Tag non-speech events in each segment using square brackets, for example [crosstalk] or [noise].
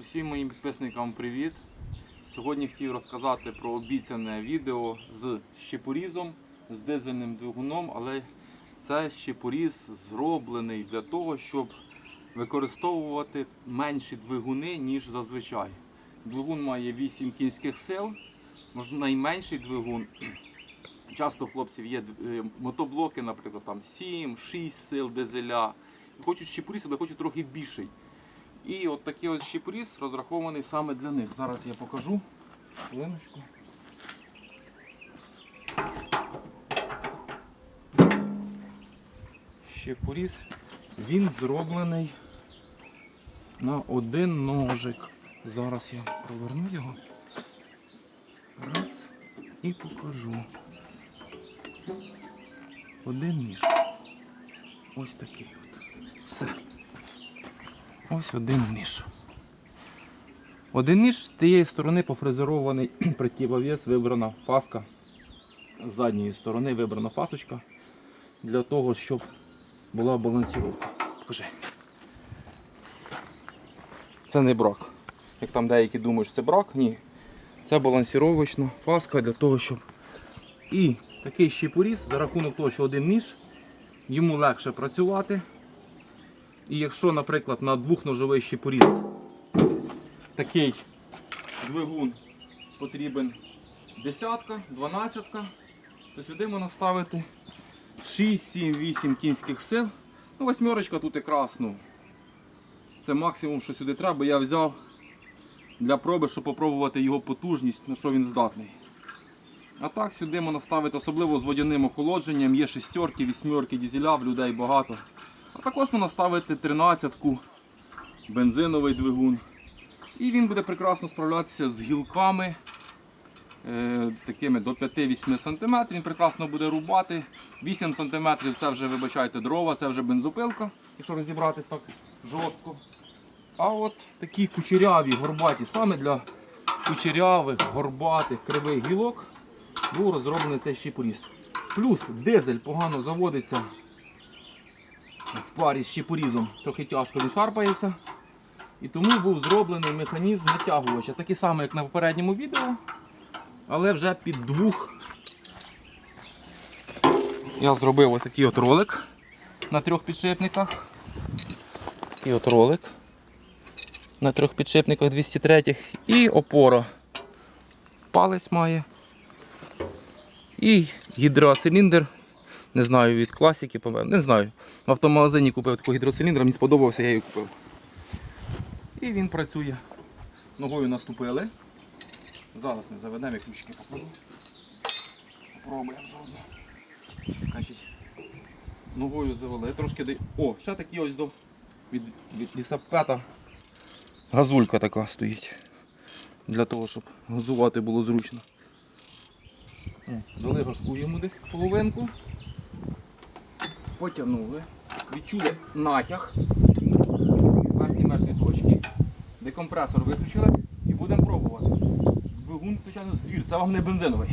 Усім моїм підписникам привіт! Сьогодні хотів розказати про обіцяне відео з щепорізом, з дизельним двигуном, але це щепоріз зроблений для того, щоб використовувати менші двигуни, ніж зазвичай. Двигун має 8 кінських сил, найменший двигун. [clears throat] Часто в хлопців є е, мотоблоки, наприклад, там 7-6 сил дизеля. Хочуть щепоріз, але хочуть трохи більший. І от такий ось щепоріз розрахований саме для них. Зараз я покажу. Хвилиночку. Щепоріз, він зроблений на один ножик. Зараз я проверну його. Раз і покажу. Один ніж. Ось такий от. Все. Ось один ніж. Один ніж з тієї сторони пофрезерований [clears throat] противовес, вибрана фаска. З задньої сторони вибрана фасочка для того, щоб була балансіровка. Покажи. Це не брак. Як там деякі думають, що це брак, ні. Це балансіровочна фаска для того, щоб. І такий щепоріз за рахунок того, що один ніж, йому легше працювати. І якщо, наприклад, на двохножовий щепоріз такий двигун потрібен десятка, дванадцятка, то сюди можна ставити 6, 7, 8 кінських сил. Ну, восьмерочка тут якраз, ну, це максимум, що сюди треба. Я взяв для проби, щоб попробувати його потужність, на що він здатний. А так сюди можна ставити, особливо з водяним охолодженням, є шестерки, вісьмерки, дізеля, в людей багато. Також можна ставити 13-ку, бензиновий двигун. І він буде прекрасно справлятися з гілками е, такими до 5-8 см. Він прекрасно буде рубати. 8 см це вже, вибачайте, дрова, це вже бензопилка, якщо розібратись так жорстко. А от такі кучеряві, горбаті, саме для кучерявих, горбатих, кривих гілок був розроблений цей щепоріз. Плюс дизель погано заводиться парі з щепорізом трохи тяжко він. І тому був зроблений механізм натягувача. Такий самий, як на попередньому відео, але вже під двох. Я зробив ось такий от ролик на трьох підшипниках. Такий от ролик на трьох підшипниках 203 і опора. Палець має. І гідроциліндр не знаю, від класики, не знаю. В автомагазині купив такий гідроциліндр, мені сподобався, я її купив. І він працює. Ногою наступили. Зараз ми заведемо і ключики покладу. Попробуємо заодно. Значить, ногою завели. Трошки дай- О, ще такі ось до від, від лісапета газулька така стоїть. Для того, щоб газувати було зручно. О, Дали газку йому десь половинку потягнули, відчули натяг. Верхні мертві точки, декомпресор виключили. І будемо пробувати. Двигун, звичайно, звір, це вам не бензиновий.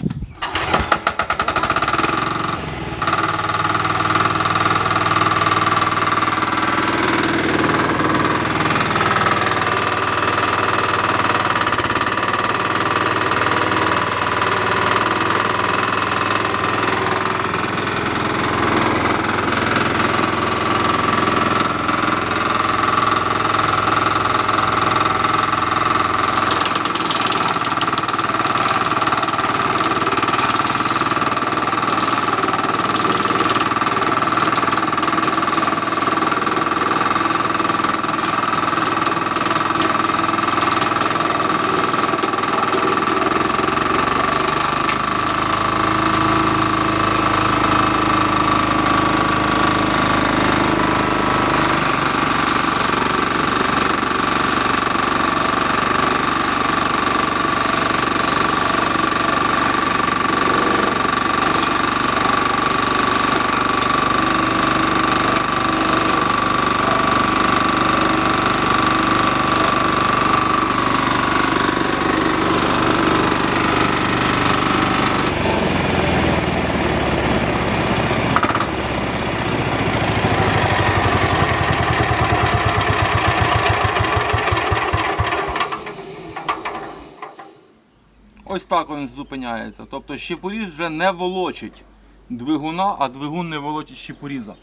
Ось так він зупиняється. Тобто щепоріз вже не волочить двигуна, а двигун не волочить щепоріза.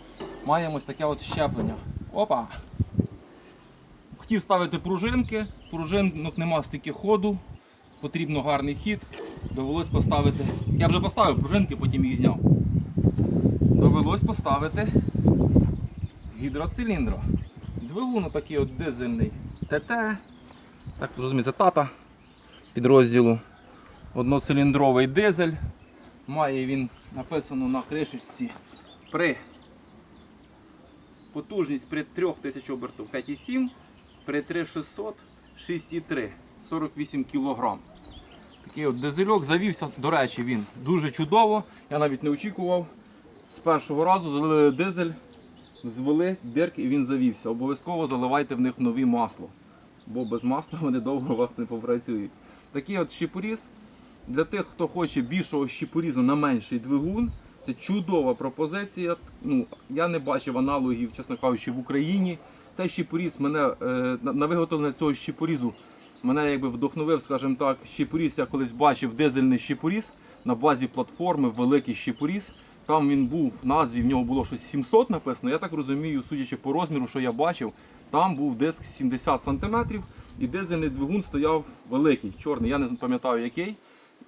Маємо ось таке от щеплення. Опа! Хотів ставити пружинки, пружинок нема стільки ходу, потрібно гарний хід. Довелось поставити. Я вже поставив пружинки, потім їх зняв. Довелось поставити гідроциліндра. Двигун такий от дизельний ТТ. Так розуміється, тата підрозділу. Одноциліндровий дизель. Має він написано на кришечці при потужність при 3000 обертів 5,7, при 3600 6,3, 48 кг. Такий от дизельок завівся, до речі, він дуже чудово. Я навіть не очікував. З першого разу залили дизель, звели дирки і він завівся. Обов'язково заливайте в них нові масло, бо без масла [laughs] вони довго у вас не попрацюють. Такий от щепоріз. Для тих, хто хоче більшого щепоріза на менший двигун, це чудова пропозиція. Ну, я не бачив аналогів, чесно кажучи, в Україні. Цей щепоріз мене е, на виготовлення цього щепорізу мене якби вдохновив, скажімо так, щепоріз. Я колись бачив дизельний щепоріз на базі платформи, великий щепоріз. Там він був в назві, в нього було щось 700 написано. Я так розумію, судячи по розміру, що я бачив, там був диск 70 см і дизельний двигун стояв великий, чорний. Я не пам'ятаю який.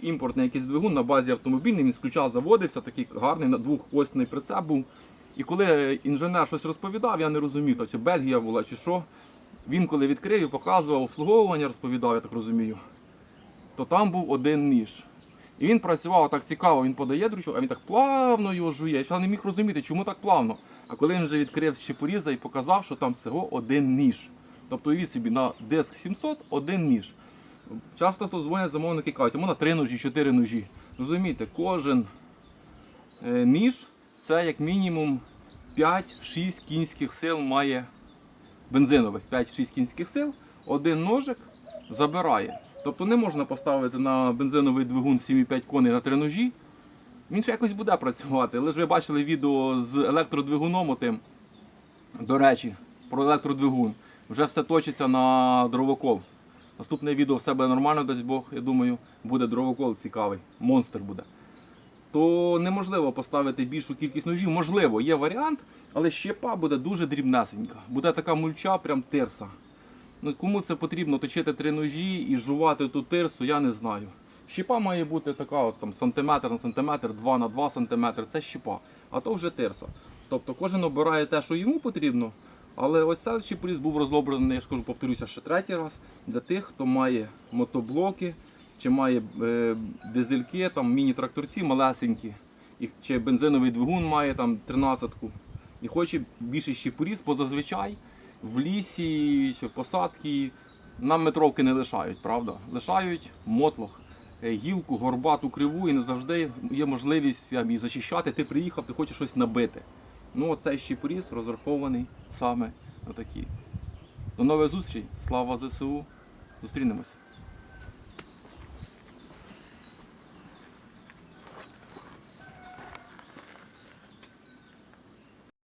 Імпортний якийсь двигун на базі автомобільний, він з ключа заводився, такий гарний, на двохосний прицеп був. І коли інженер щось розповідав, я не розумів, то чи Бельгія була, чи що. Він коли відкрив і показував обслуговування, розповідав, я так розумію, то там був один ніж. І він працював так цікаво, він подає дручок, а він так плавно його жує. Я ще не міг розуміти, чому так плавно. А коли він вже відкрив щепоріза і показав, що там всього один ніж. Тобто собі на диск 700 один ніж. Часто хто дзвонять замовники кажуть, можна три ножі, чотири ножі. Розумієте, кожен е, ніж це як мінімум 5-6 кінських сил має бензинових 5-6 кінських сил, один ножик забирає. Тобто не можна поставити на бензиновий двигун 7,5 коней на три ножі. Він ще якось буде працювати. Але ж ви бачили відео з електродвигуном отим. До речі, про електродвигун. Вже все точиться на дровокол. Наступне відео в себе нормально дасть Бог, я думаю, буде дровокол цікавий, монстр буде. То неможливо поставити більшу кількість ножів. Можливо, є варіант, але щепа буде дуже дрібнесенька. Буде така мульча, прям тирса. Ну, кому це потрібно точити три ножі і жувати ту тирсу, я не знаю. Щепа має бути така от, там, сантиметр на сантиметр, 2 на 2 сантиметри, це щепа, а то вже тирса. Тобто кожен обирає те, що йому потрібно. Але ось цей щепоріз був розроблений, я ж кажу, повторюся ще третій раз, для тих, хто має мотоблоки, чи має е, дизельки, там міні-тракторці малесенькі, і, чи бензиновий двигун має там 13-ку. І хоче більше щепоріз, бо зазвичай в лісі чи в посадці нам метровки не лишають, правда? Лишають мотлох, е, гілку, горбату, криву і не завжди є можливість як, зачищати. Ти приїхав, ти хочеш щось набити. Ну, цей щепоріз розрахований саме на такі. До нових зустрічей. Слава ЗСУ. Зустрінемось.